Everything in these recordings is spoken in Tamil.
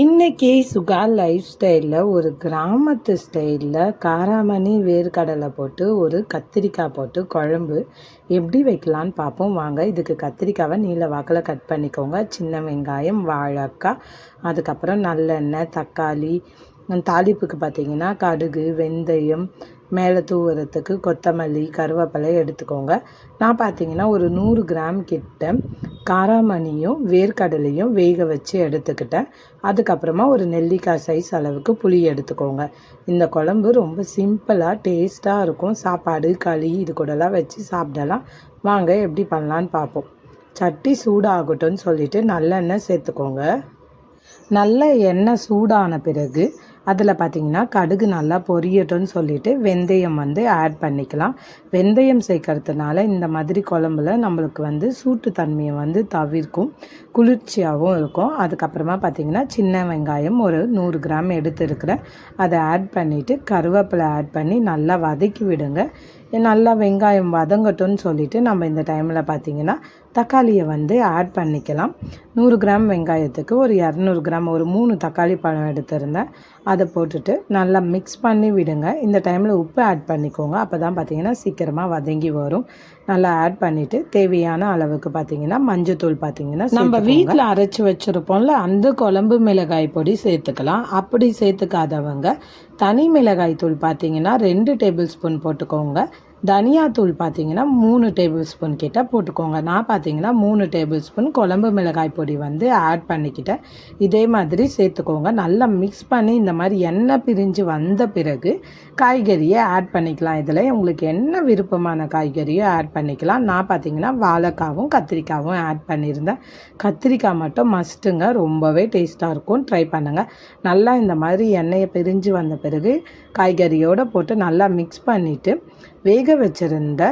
இன்னைக்கு சுகா லைஃப் ஸ்டைலில் ஒரு கிராமத்து ஸ்டைலில் காராமணி வேர்க்கடலை போட்டு ஒரு கத்திரிக்காய் போட்டு குழம்பு எப்படி வைக்கலான்னு பார்ப்போம். வாங்க இதுக்கு கத்திரிக்காவை நீல வாக்கில் கட் பண்ணிக்கோங்க. சின்ன வெங்காயம் வாழைக்காய் அதுக்கப்புறம் நல்லெண்ணெய் தக்காளி தாளிப்புக்கு பார்த்தீங்கன்னா கடுகு வெந்தயம் மேலே தூவுறதுக்கு கொத்தமல்லி கருவேப்பிலை எடுத்துக்கோங்க. நான் பார்த்தீங்கன்னா ஒரு நூறு கிராம் கிட்ட காராமணியும் வேர்க்கடலையும் வேக வச்சு எடுத்துக்கிட்டேன். அதுக்கப்புறமா ஒரு நெல்லிக்காய் சைஸ் அளவுக்கு புளி எடுத்துக்கோங்க. இந்த குழம்பு ரொம்ப சிம்பிளாக டேஸ்ட்டாக இருக்கும். சாப்பாடு களி இது கூடலாம் வச்சு சாப்பிடலாம். வாங்க எப்படி பண்ணலான்னு பார்ப்போம். சட்டி சூடாகட்டும்னு சொல்லிவிட்டு நல்லெண்ணெய் சேர்த்துக்கோங்க. நல்ல எண்ணெய் சூடான பிறகு அதில் பார்த்திங்கன்னா கடுகு நல்லா பொரியட்டும்னு சொல்லிவிட்டு வெந்தயம் வந்து ஆட் பண்ணிக்கலாம். வெந்தயம் சேர்க்கறதுனால இந்த மாதிரி குழம்புல நம்மளுக்கு வந்து சூட்டு தன்மையை வந்து தவிர்க்கும். குளிர்ச்சியாகவும் இருக்கும். அதுக்கப்புறமா பார்த்திங்கன்னா சின்ன வெங்காயம் ஒரு நூறு கிராம் எடுத்துருக்கிறேன். அதை ஆட் பண்ணிவிட்டு கருவேப்பிலை ஆட் பண்ணி நல்லா வதக்கி விடுங்க. நல்லா வெங்காயம் வதங்கட்டும்னு சொல்லிவிட்டு நம்ம இந்த டைமில் பார்த்திங்கன்னா தக்காளியை வந்து ஆட் பண்ணிக்கலாம். நூறு கிராம் வெங்காயத்துக்கு ஒரு இரநூறு கிராம் ஒரு மூணு தக்காளி பழம் எடுத்திருந்தேன். அதை போட்டுட்டு நல்லா மிக்ஸ் பண்ணி விடுங்க. இந்த டைமில் உப்பு ஆட் பண்ணிக்கோங்க. அப்போ தான் பார்த்தீங்கன்னா சீக்கிரமாக வதங்கி வரும். நல்லா ஆட் பண்ணிவிட்டு தேவையான அளவுக்கு பார்த்தீங்கன்னா மஞ்சத்தூள் பார்த்தீங்கன்னா நம்ம வீட்டில் அரைச்சி வச்சுருப்போம்ல அந்த குழம்பு மிளகாய் பொடி சேர்த்துக்கலாம். அப்படி சேர்த்துக்காதவங்க தனி மிளகாய் தூள் பார்த்தீங்கன்னா ரெண்டு டேபிள் ஸ்பூன் போட்டுக்கோங்க. தனியாத்தூள் பார்த்தீங்கன்னா மூணு டேபிள் ஸ்பூன் கிட்ட போட்டுக்கோங்க. நான் பார்த்தீங்கன்னா மூணு டேபிள் ஸ்பூன் குழம்பு மிளகாய் பொடி வந்து ஆட் பண்ணிக்கிட்டேன். இதே மாதிரி சேர்த்துக்கோங்க. நல்லா மிக்ஸ் பண்ணி இந்த மாதிரி எண்ணெய் பிரிஞ்சு வந்த பிறகு காய்கறியை ஆட் பண்ணிக்கலாம். இதில் உங்களுக்கு என்ன விருப்பமான காய்கறியும் ஆட் பண்ணிக்கலாம். நான் பார்த்தீங்கன்னா வாழைக்காவும் கத்திரிக்காவும் ஆட் பண்ணியிருந்தேன். கத்திரிக்காய் மட்டும் மஸ்ட்டுங்க ரொம்பவே டேஸ்ட்டாக இருக்கும். ட்ரை பண்ணுங்கள் நல்லா இந்த மாதிரி எண்ணெயை பிரிஞ்சு வந்த பிறகு காய்கறியோடு போட்டு நல்லா மிக்ஸ் பண்ணிவிட்டு வேக வச்சிருந்த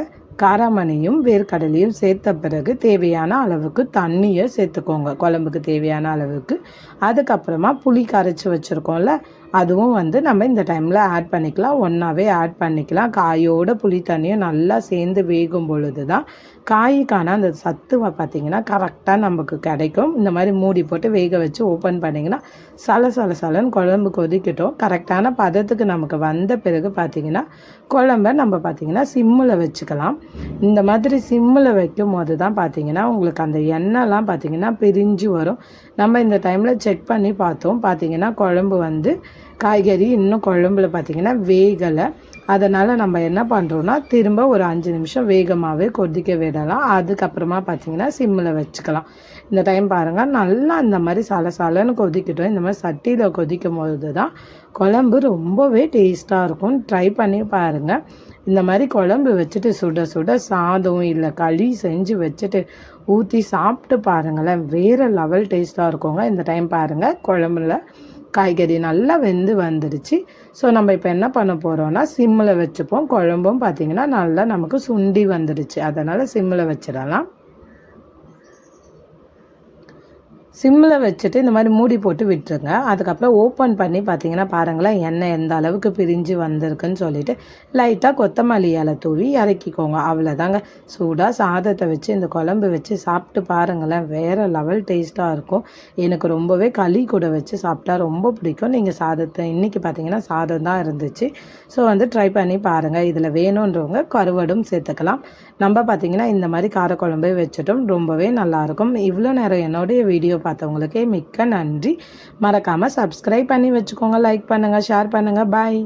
காராமணியும் வேர்க்கடலையும் சேர்த்த பிறகு தேவையான அளவுக்கு தண்ணியை சேர்த்துக்கோங்க. குழம்புக்கு தேவையான அளவுக்கு. அதுக்கப்புறமா புளி கரைச்சி வச்சுருக்கோம்ல அதுவும் வந்து நம்ம இந்த டைமில் ஆட் பண்ணிக்கலாம். ஒன்றாவே ஆட் பண்ணிக்கலாம். காயோட புளி தண்ணியும் நல்லா சேர்ந்து வேகும் பொழுது தான் காய்க்கான அந்த சத்து பார்த்திங்கன்னா கரெக்டாக நமக்கு கிடைக்கும். இந்த மாதிரி மூடி போட்டு வேக வச்சு ஓப்பன் பண்ணிங்கன்னா சல சல சலன்னு குழம்பு கொதிக்கட்டும். கரெக்டான பதத்துக்கு நமக்கு வந்த பிறகு பார்த்திங்கன்னா குழம்ப நம்ம பார்த்திங்கன்னா சிம்மில் வச்சுக்கலாம். இந்த மாதிரி சிம்மில் வைக்கும் போது தான் பார்த்திங்கன்னா உங்களுக்கு அந்த எண்ணெய்லாம் பார்த்திங்கன்னா பிரிஞ்சு வரும். நம்ம இந்த டைமில் செக் பண்ணி பார்த்தோம். பார்த்திங்கன்னா குழம்பு வந்து காய்கறி இன்னும் குழம்புல பார்த்திங்கன்னா வேகலை. அதனால் நம்ம என்ன பண்ணுறோன்னா திரும்ப ஒரு அஞ்சு நிமிஷம் வேகமாகவே கொதிக்க விடலாம். அதுக்கப்புறமா பார்த்திங்கன்னா சிம்மில் வச்சுக்கலாம். இந்த டைம் பாருங்கள் நல்லா இந்த மாதிரி சல சலன்னு கொதிக்கட்டும். இந்த மாதிரி சட்டியில் கொதிக்கும் போது தான் குழம்பு ரொம்பவே டேஸ்ட்டாக இருக்கும். ட்ரை பண்ணி பாருங்கள் இந்த மாதிரி குழம்பு வச்சுட்டு சுட சுட சாதம் இல்லை களி செஞ்சு வச்சுட்டு ஊற்றி சாப்பிட்டு பாருங்களேன். வேறு லெவல் டேஸ்ட்டாக இருக்குங்க. இந்த டைம் பாருங்கள் குழம்புல காய்கறி நல்லா வெந்து வந்துடுச்சு ஸோ நம்ம இப்போ என்ன பண்ண போகிறோன்னா சிம்மில் வச்சுப்போம். குழம்பும் பார்த்திங்கன்னா நல்லா நமக்கு சுண்டி வந்துடுச்சு அதனால் சிம்மில் வச்சிடலாம். சிம்மில் வச்சுட்டு இந்த மாதிரி மூடி போட்டு விட்டுருங்க. அதுக்கப்புறம் ஓப்பன் பண்ணி பார்த்தீங்கன்னா பாருங்களேன் எண்ணெய் எந்த அளவுக்கு பிரிஞ்சு வந்திருக்குன்னு சொல்லிட்டு லைட்டாக கொத்தமல்லி இலை தூவி இறக்கிக்கோங்க. அவ்வளோதாங்க சூடாக சாதத்தை வச்சு இந்த குழம்பு வச்சு சாப்பிட்டு பாருங்களேன் வேறு லெவல் டேஸ்ட்டாக இருக்கும். எனக்கு ரொம்பவே களி கூட வச்சு சாப்பிட்டா ரொம்ப பிடிக்கும். நீங்கள் சாதத்தை இன்றைக்கி பார்த்தீங்கன்னா சாதம் தான் இருந்துச்சு. ஸோ வந்து ட்ரை பண்ணி பாருங்கள் இதில் வேணுன்றவங்க கருவடும் சேர்த்துக்கலாம். நம்ம பார்த்தீங்கன்னா இந்த மாதிரி காரக்குழம்பே வச்சுட்டோம். ரொம்பவே நல்லாயிருக்கும் இவ்வளோ நேரம் என்னுடைய வீடியோ பார்த்தவங்களுக்கே மிக்க நன்றி. மறக்காமல் சப்ஸ்கிரைப் பண்ணி வச்சுக்கோங்க லைக் பண்ணுங்கள் ஷேர் பண்ணுங்கள் பாய்